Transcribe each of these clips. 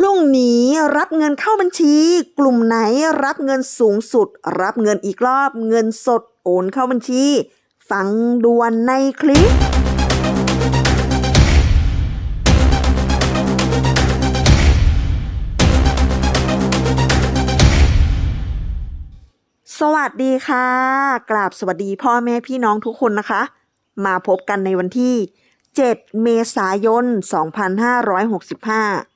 พรุ่งนี้รับเงินเข้าบัญชี กลุ่มไหนรับเงินสูงสุด รับเงินอีกรอบ เงินสดโอนเข้าบัญชี ฟังด่วนในคลิปสวัสดีค่ะ กราบสวัสดีพ่อแม่พี่น้องทุกคนนะคะ มาพบกันในวันที่ 7 เมษายน 2565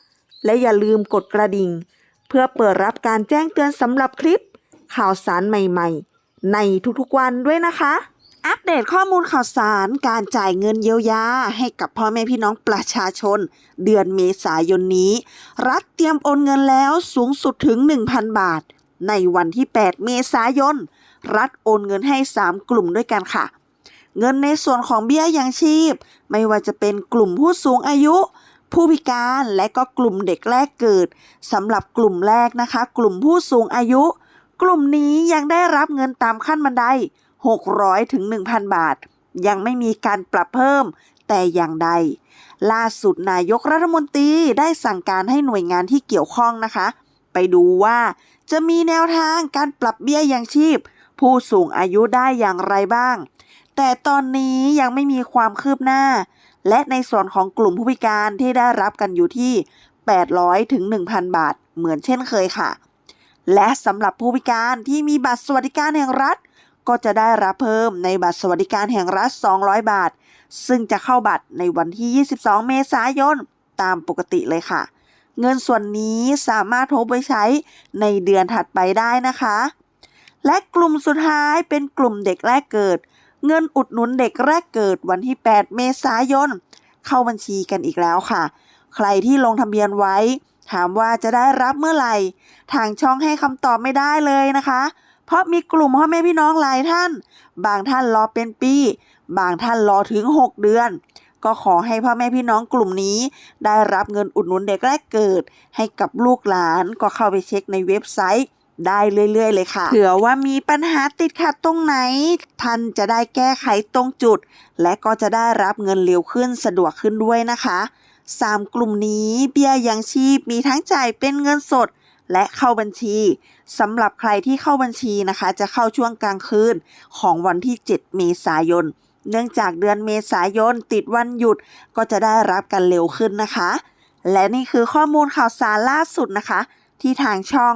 และอย่าลืมกดกระดิ่ง เพื่อเปิดรับการแจ้งเตือนสำหรับคลิป ข่าวสารใหม่ๆ ในทุกๆวันด้วยนะคะ อัปเดตข้อมูลข่าวสารการจ่ายเงินเยียวยา ให้กับพ่อแม่พี่น้องประชาชน เดือนเมษายนนี้ รัฐเตรียมโอนเงินแล้วสูงสุดถึง 1,000 บาท ในวันที่ 8 เมษายน รัฐโอนเงินให้ 3 กลุ่มด้วยกันค่ะเงินในส่วนของเบี้ยยังชีพ ไม่ว่าจะเป็นกลุ่มผู้สูงอายุ ผู้พิการและก็กลุ่มเด็กแรกเกิดสำหรับกลุ่มแรกนะคะ กลุ่มผู้สูงอายุ กลุ่มนี้ยังได้รับเงินตามขั้นบันได 600ถึง1,000 บาท ยังไม่มีการปรับเพิ่มแต่อย่างใด ล่าสุดนายกรัฐมนตรีได้สั่งการให้หน่วยงานที่เกี่ยวข้องนะคะ ไปดูว่าจะมีแนวทางการปรับเบี้ยยังชีพ ผู้สูงอายุได้อย่างไรบ้าง แต่ตอนนี้ยังไม่มีความคืบหน้า และในส่วนของกลุ่มผู้พิการที่ได้รับกันอยู่ที่ 800ถึง1,000 บาท เหมือนเช่นเคยค่ะ และสำหรับผู้พิการที่มีบัตรสวัสดิการแห่งรัฐ ก็จะได้รับเพิ่มในบัตรสวัสดิการแห่งรัฐ 200 บาท ซึ่งจะเข้าบัตรในวันที่ 22 เมษายนตามปกติเลยค่ะ เงินส่วนนี้สามารถทบไปใช้ในเดือนถัดไปได้นะคะ และกลุ่มสุดท้ายเป็นกลุ่มเด็กแรกเกิด เงินอุดหนุนเด็กแรกเกิดวันที่ 8 เมษายน เข้าบัญชีกันอีกแล้วค่ะ ใครที่ลงทะเบียนไว้ ถามว่าจะได้รับเมื่อไหร่ ทางช่องให้คำตอบไม่ได้เลยนะคะ เพราะมีกลุ่มพ่อแม่พี่น้องหลายท่าน บางท่านรอเป็นปี บางท่านรอถึง 6 เดือน ก็ขอให้พ่อแม่พี่น้องกลุ่มนี้ ได้รับเงินอุดหนุนเด็กแรกเกิด ให้กับลูกหลานก็เข้าไปเช็คในเว็บไซต์ ได้เรื่อย ๆ เลยค่ะ เผื่อว่ามีปัญหาติดขัดตรงไหน ท่านจะได้แก้ไขตรงจุด และก็จะได้รับเงินเร็วขึ้นสะดวกขึ้นด้วยนะคะสามกลุ่มนี้เบี้ยยังชีพมีทั้งจ่ายเป็นเงินสดและเข้าบัญชีสำหรับใครที่เข้าบัญชีนะคะ จะเข้าช่วงกลางคืนของวันที่ 7 เมษายน เนื่องจากเดือนเมษายนติดวันหยุดก็จะได้รับกันเร็วขึ้นนะคะ และนี่คือข้อมูลข่าวสารล่าสุดนะคะ ที่ทางช่อง